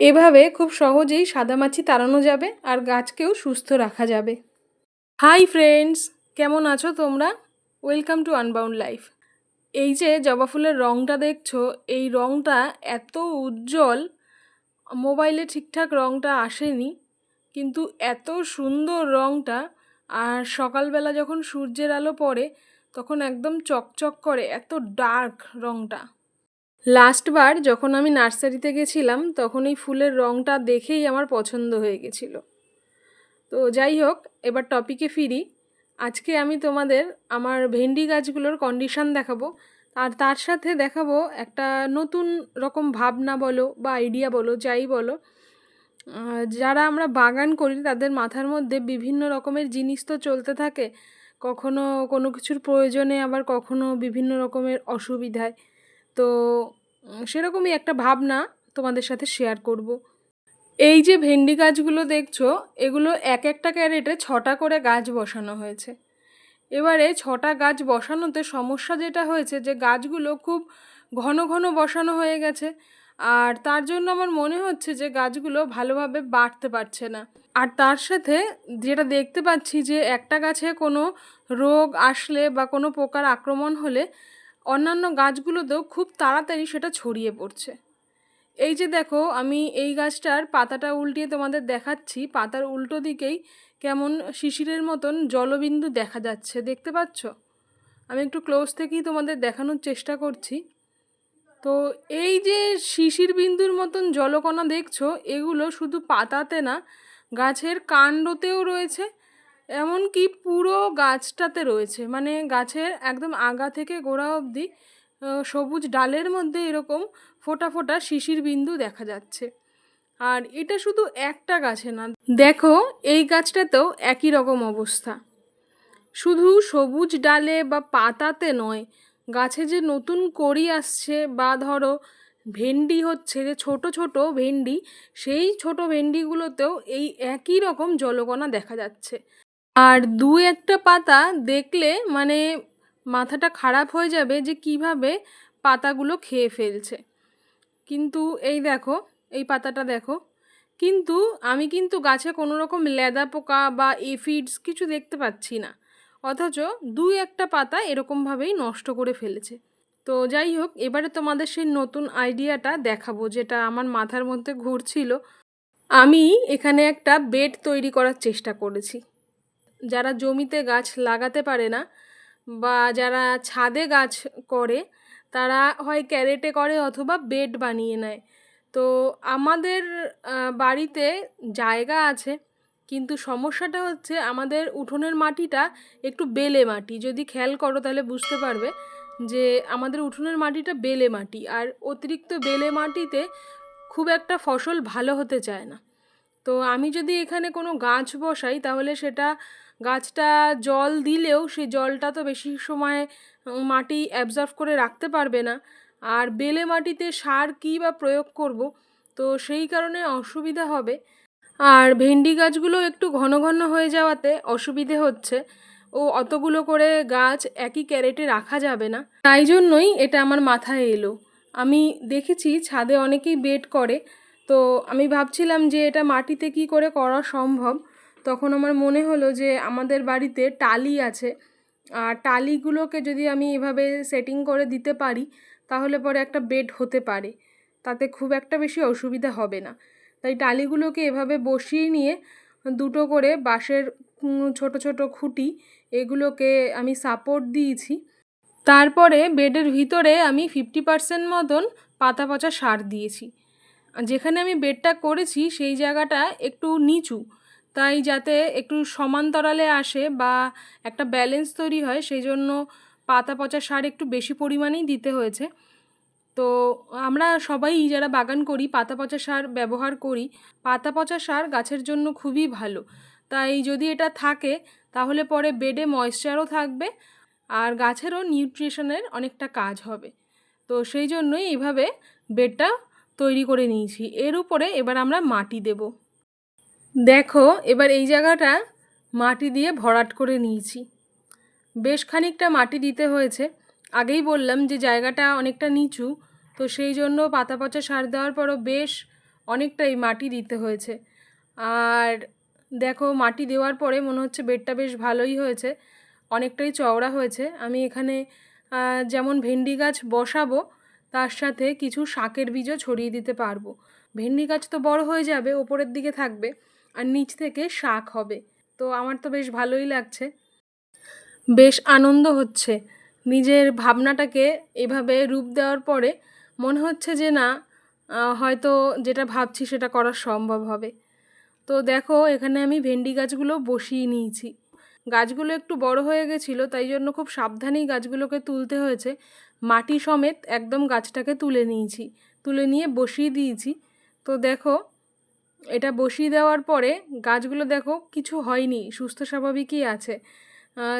এভাবে খুব সহজেই সাদামাছি তাড়ানো যাবে আর গাছকেও সুস্থ রাখা যাবে। হাই ফ্রেন্ডস, কেমন আছো তোমরা? Welcome to unbound life. এই যে জবা ফুলের রঙটা দেখছ, এই রঙটা এত উজ্জ্বল, মোবাইলে ঠিকঠাক রঙটা আসেনি, কিন্তু এত সুন্দর রঙটা আর সকালবেলা যখন সূর্যের আলো পড়ে, তখন একদম চকচক করে, এত ডার্ক রঙটা লাস্টবার যখন আমি নার্সারিতে গেছিলাম, তখন এই ফুলের রঙটা দেখেই আমার পছন্দ হয়ে গেছিল। তো যাই হোক, এবার টপিকে ফিরি। আজকে আমি তোমাদের আমার ভেন্ডি গাছগুলোর কন্ডিশন দেখাবো। আর তার সাথে দেখাবো একটা নতুন রকম ভাবনা বলো বা আইডিয়া বলো, যাই বলো। যারা আমরা বাগান করি, তাদের মাথার মধ্যে বিভিন্ন রকমের জিনিস তো চলতে থাকে। কখনো কোনো কিছুর প্রয়োজনে, আবার কখনো বিভিন্ন রকমের অসুবিধায়। তো সেরকমই একটা ভাবনা তোমাদের সাথে শেয়ার করব। এই যে ভেন্ডি গাছগুলো দেখছ, এগুলো এক একটা ক্যারেটে ছটা করে গাছ বসানো হয়েছে এবারে ছটা গাছ বসানোতে সমস্যা যেটা হয়েছে যে গাছগুলো খুব ঘন ঘন বসানো হয়ে গেছে, আর তার জন্য আমার মনে হচ্ছে যে গাছগুলো ভালোভাবে বাড়তে পারছে না আর তার সাথে যেটা দেখতে পাচ্ছি যে একটা গাছে কোনো রোগ আসলে বা কোনো পোকার আক্রমণ হলে অন্যান্য গাছগুলোতেও খুব তাড়াতাড়ি সেটা ছড়িয়ে পড়ছে। এই যে দেখো, আমি এই গাছটার পাতাটা উল্টিয়ে তোমাদের দেখাচ্ছি। পাতার উল্টো দিকেই কেমন শিশিরের মতন জলবিন্দু দেখা যাচ্ছে, দেখতে পাচ্ছ? আমি একটু ক্লোজ থেকেই তোমাদের দেখানোর চেষ্টা করছি। তো এই যে শিশির বিন্দুর মতন জলকণা দেখছ, এগুলো শুধু পাতাতে না, গাছের কাণ্ডতেও রয়েছে। এমনকি পুরো গাছটাতে রয়েছে। মানে গাছের একদম আগা থেকে গোড়া অবধি সবুজ ডালের মধ্যে এরকম ফোটা ফোটা শিশির বিন্দু দেখা যাচ্ছে। আর এটা শুধু একটা গাছে না, দেখো এই গাছটাতেও একই রকম অবস্থা। শুধু সবুজ ডালে বা পাতাতে নয়, গাছে যে নতুন কড়ি আসছে বা ধরো ভেন্ডি হচ্ছে, যে ছোট ছোট ভেন্ডি, সেই ছোট ভেন্ডিগুলোতেও এই একই রকম জলকণা দেখা যাচ্ছে। আর দু একটা পাতা দেখলে মানে মাথাটা খারাপ হয়ে যাবে যে কীভাবে পাতাগুলো খেয়ে ফেলছে। কিন্তু এই দেখো, এই পাতাটা দেখো। কিন্তু আমি কিন্তু গাছে কোনো রকম লেদা পোকা বা এফিডস কিছু দেখতে পাচ্ছি না। অথচ দুই একটা পাতা এরকমভাবেই নষ্ট করে ফেলেছে। তো যাই হোক, এবারে তোমাদের সেই নতুন আইডিয়াটা দেখাবো, যেটা আমার মাথার মধ্যে ঘুরছিল। আমি এখানে একটা বেড তৈরি করার চেষ্টা করেছি। যারা জমিতে গাছ লাগাতে পারে না বা যারা ছাদে গাছ করে, তারা হয় ক্যারেটে করে অথবা বেড বানিয়ে নেয়। তো আমাদের বাড়িতে জায়গা আছে, কিন্তু সমস্যাটা হচ্ছে আমাদের উঠোনের মাটিটা একটু বেলে মাটি। যদি খেয়াল করো তাহলে বুঝতে পারবে যে আমাদের উঠোনের মাটিটা বেলে মাটি, আর অতিরিক্ত বেলে মাটিতে খুব একটা ফসল ভালো হতে চায় না। তো আমি যদি এখানে কোনো গাছ বসাই, তাহলে সেটা গাছটা জল দিলেও সেই জলটা তো বেশি সময় মাটি অ্যাবজর্ভ করে রাখতে পারবে না। আর বেলে মাটিতে সার কী বা প্রয়োগ করব, তো সেই কারণে অসুবিধা হবে। আর ভেন্ডি গাছগুলো একটু ঘন ঘন হয়ে যাওয়াতে অসুবিধে হচ্ছে। ও, অতগুলো করে গাছ একই ক্যারেটে রাখা যাবে না। তাই জন্যই এটা আমার মাথায় এলো। আমি দেখেছি ছাদে অনেকেই বেড করে। তো আমি ভাবছিলাম যে এটা মাটিতে কি করে করা সম্ভব? তখন আমার মনে হলো যে আমাদের বাড়িতে টালি আছে। আর টালিগুলোকে যদি আমি এভাবে সেটিং করে দিতে পারি, তাহলে পরে একটা বেড হতে পারে। তাতে খুব একটা বেশি অসুবিধা হবে না। তাই টালিগুলোকে এভাবে বসিয়ে নিয়ে দুটো করে বাঁশের ছোট ছোট খুঁটি এগুলোকে আমি সাপোর্ট দিয়েছি। তারপরে বেডের ভিতরে আমি ফিফটি পার্সেন্ট মতন পাতা পচা সার দিয়েছি। যেখানে আমি বেডটা করেছি সেই জায়গাটা একটু নিচু। তাই যাতে একটু সমান্তরালে আসে বা একটা ব্যালেন্স তৈরি হয় সেই জন্য পাতা পচা সার একটু বেশি পরিমাণেই দিতে হয়েছে। তো আমরা সবাই যারা বাগান করি, পাতা পচা সার ব্যবহার করি, পাতা পচা সার গাছের জন্য খুবই ভালো। তাই যদি এটা থাকে, তাহলে পরে বেডে ময়েশ্চারও থাকবে আর গাছেরও নিউট্রিশনের অনেকটা কাজ হবে। তো সেই জন্যই এইভাবে বেডটা তৈরি করে নিয়েছি। এর উপরে এবার আমরা মাটি দেব। দেখো, এবার এই জায়গাটা মাটি দিয়ে ভরাট করে নিয়েছি। বেশ খানিকটা মাটি দিতে হয়েছে। আগেই বললাম যে জায়গাটা অনেকটা নিচু, তো সেই জন্য পাতা পচা সার দেওয়ার পরও বেশ অনেকটাই মাটি দিতে হয়েছে। আর দেখো, মাটি দেওয়ার পরে মনে হচ্ছে বেডটা বেশ ভালোই হয়েছে, অনেকটাই চওড়া হয়েছে। আমি এখানে যেমন ভেন্ডি গাছ বসাবো তার সাথে কিছু শাকের বীজও ছড়িয়ে দিতে পারব। ভেন্ডি গাছ তো বড় হয়ে যাবে, ওপরের দিকে থাকবে, আর নিচ থেকে শাক হবে। তো আমার তো বেশ ভালোই লাগছে। বেশ আনন্দ হচ্ছে। নিজের ভাবনাটাকে এভাবে রূপ দেওয়ার পরে মনে হচ্ছে যে না হয়তো যেটা ভাবছি সেটা করা সম্ভব হবে। তো দেখো, এখানে আমি ভেন্ডি গাছগুলো বসিয়ে নিয়েছি। গাছগুলো একটু বড় হয়ে গেছিল, তাই জন্য খুব সাবধানেই গাছগুলোকে তুলতে হয়েছে। মাটি সমেত একদম গাছটাকে তুলে নিয়েছি, তুলে নিয়ে বসিয়ে দিয়েছি। তো দেখো, এটা বসিয়ে দেওয়ার পরে গাছগুলো দেখো কিছু হয়নি, সুস্থ স্বাভাবিকই আছে।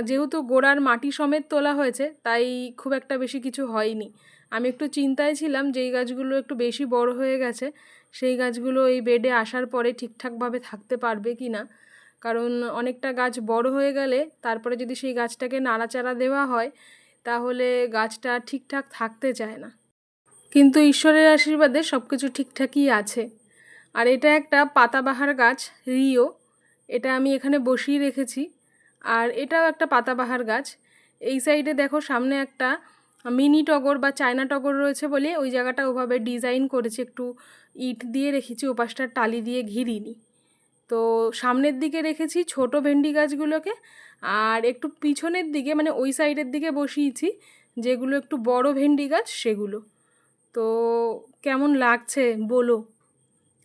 যেহেতু গোড়ার মাটি সমেত তোলা হয়েছে, তাই খুব একটা বেশি কিছু হয়নি। আমি একটু চিন্তায় ছিলাম যেই গাছগুলো একটু বেশি বড় হয়ে গেছে, সেই গাছগুলো এই বেডে আসার পরে ঠিকঠাকভাবে থাকতে পারবে কি না কারণ অনেকটা গাছ বড় হয়ে গেলে তারপরে যদি সেই গাছটাকে নাড়াচাড়া দেওয়া হয়, তাহলে গাছটা ঠিকঠাক থাকতে চায় না। কিন্তু ঈশ্বরের আশীর্বাদে সব কিছু ঠিকঠাকই আছে। আর এটা একটা পাতাবাহার গাছ, রিও। এটা আমি এখানে বসিয়ে রেখেছি। আর এটাও একটা পাতাবাহার গাছ। এই সাইডে দেখো সামনে একটা মিনি টগর বা চায়না টগর রয়েছে বলে ওই জায়গাটা ওভাবে ডিজাইন করেছি। একটু ইট দিয়ে রেখেছি, ওপাশটা টালি দিয়ে ঘিরিনি। তো সামনের দিকে রেখেছি ছোট ভেন্ডি গাছগুলোকে আর একটু পিছনের দিকে মানে ওই সাইডের দিকে বসিয়েছি, যেগুলো একটু বড় ভেন্ডি গাছ, সেগুলো। তো কেমন লাগছে বলো?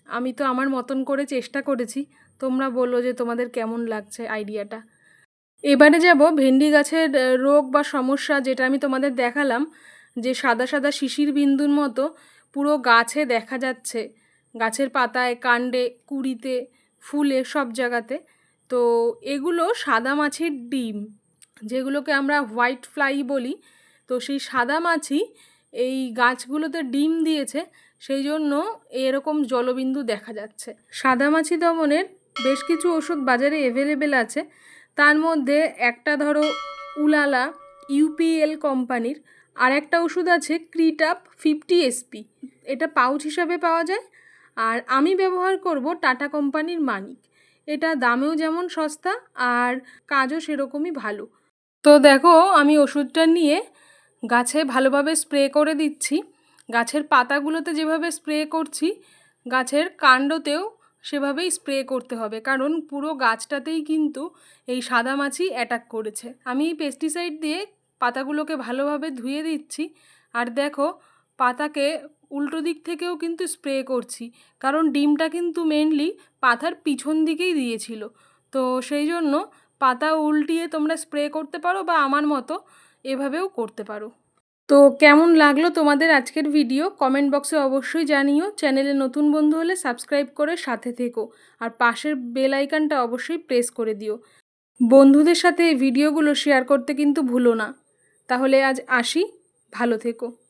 আমি তো আমার মতন করে চেষ্টা করেছি। তোমরা বলো যে তোমাদের কেমন লাগছে আইডিয়াটা। এবারে যাব ভেন্ডি গাছের রোগ বা সমস্যা যেটা আমি তোমাদের দেখালাম, যে সাদা সাদা শিশির বিন্দুর মতো পুরো গাছে দেখা যাচ্ছে। গাছের পাতায়, কাণ্ডে, কুড়িতে ফুলে সব জায়গাতে। তো এগুলো সাদা মাছির ডিম, যেগুলোকে আমরা হোয়াইট ফ্লাই বলি। তো সেই সাদা মাছি এই গাছগুলোতে ডিম দিয়েছে, সেই জন্য এরকম জলবিন্দু দেখা যাচ্ছে। সাদা মাছি দমনের বেশ কিছু ওষুধ বাজারে অ্যাভেলেবেল আছে। তার মধ্যে একটা ধরো উলালা ইউপিএল কোম্পানির, আর একটা ওষুধ আছে ক্রিটাপ ফিফটি এসপি এটা পাউচ হিসাবে পাওয়া যায় আর আমি ব্যবহার করব টাটা কোম্পানির মানিক। এটা দামেও যেমন সস্তা আর কাজও সেরকমই ভালো। তো দেখো, আমি ওষুধটা নিয়ে গাছে ভালোভাবে স্প্রে করে দিচ্ছি। গাছের পাতাগুলোতে যেভাবে স্প্রে করছি, গাছের কাণ্ডতেও সেভাবেই স্প্রে করতে হবে। কারণ পুরো গাছটাতেই কিন্তু এই সাদা মাছি অ্যাটাক করেছে। আমি পেস্টিসাইড দিয়ে পাতাগুলোকে ভালোভাবে ধুয়ে দিচ্ছি। আর দেখো, পাতাকে উল্টো দিক থেকেও কিন্তু স্প্রে করছি। কারণ ডিমটা কিন্তু মেনলি পাতার পিছন দিকেই দিয়েছিল। তো সেই জন্য পাতা উল্টিয়ে তোমরা স্প্রে করতে পারো বা আমার মতো এভাবেও করতে পারো। তো কেমন লাগল তোমাদের আজকের ভিডিও কমেন্ট বক্সে অবশ্যই জানিও। চ্যানেলে নতুন বন্ধু হলে সাবস্ক্রাইব করে সাথে থেকো। আর পাশের বেল আইকনটা অবশ্যই প্রেস করে দিও। বন্ধুদের সাথে এই ভিডিওগুলো শেয়ার করতে কিন্তু ভুলো না। তাহলে আজ আসি। ভালো থেকো।